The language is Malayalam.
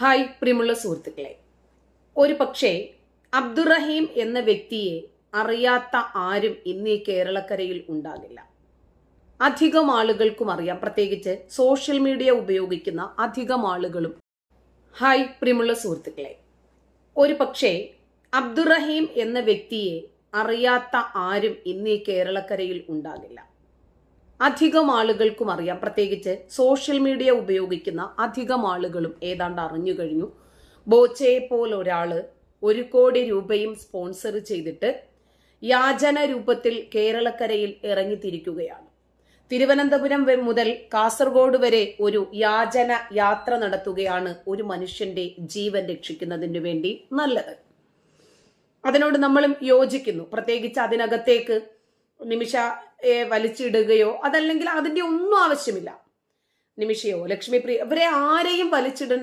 ഹായ് പ്രിയമുള്ള സുഹൃത്തുക്കളെ. ഒരു പക്ഷേ അബ്ദുറഹീം എന്ന വ്യക്തിയെ അറിയാത്ത ആരും ഇന്ന് ഈ കേരളക്കരയിൽ ഉണ്ടാകില്ല. അധികം ആളുകൾക്കും അറിയാം പ്രത്യേകിച്ച് സോഷ്യൽ മീഡിയ ഉപയോഗിക്കുന്ന അധികം ആളുകളും. ഹായ് പ്രിയമുള്ള സുഹൃത്തുക്കളെ. ഒരു പക്ഷേ അബ്ദുറഹീം എന്ന വ്യക്തിയെ അറിയാത്ത ആരും ഇന്ന് ഈ കേരളക്കരയിൽ ഉണ്ടാകില്ല. അധികം ആളുകൾക്കും അറിയാം. പ്രത്യേകിച്ച് സോഷ്യൽ മീഡിയ ഉപയോഗിക്കുന്ന അധികം ആളുകളും ഏതാണ്ട് അറിഞ്ഞു കഴിഞ്ഞു. ബോച്ചയെ പോലെ ഒരാൾ ഒരു കോടി രൂപയും സ്പോൺസർ ചെയ്തിട്ട് യാചന രൂപത്തിൽ കേരളക്കരയിൽ ഇറങ്ങിത്തിരിക്കുകയാണ്. തിരുവനന്തപുരം മുതൽ കാസർഗോഡ് വരെ ഒരു യാചന യാത്ര നടത്തുകയാണ് ഒരു മനുഷ്യന്റെ ജീവൻ രക്ഷിക്കുന്നതിന് വേണ്ടി നല്ലത്. അതിനോട് നമ്മളും യോജിക്കുന്നു. പ്രത്യേകിച്ച് അതിനകത്തേക്ക് നിമിഷ ഏ, വലിച്ചിടുകയോ അതല്ലെങ്കിൽ അതിന്റെ ഒന്നും ആവശ്യമില്ല. നിമിഷയോ ലക്ഷ്മിപ്രിയ ഇവരെ ആരെയും വലിച്ചിടേണ്ട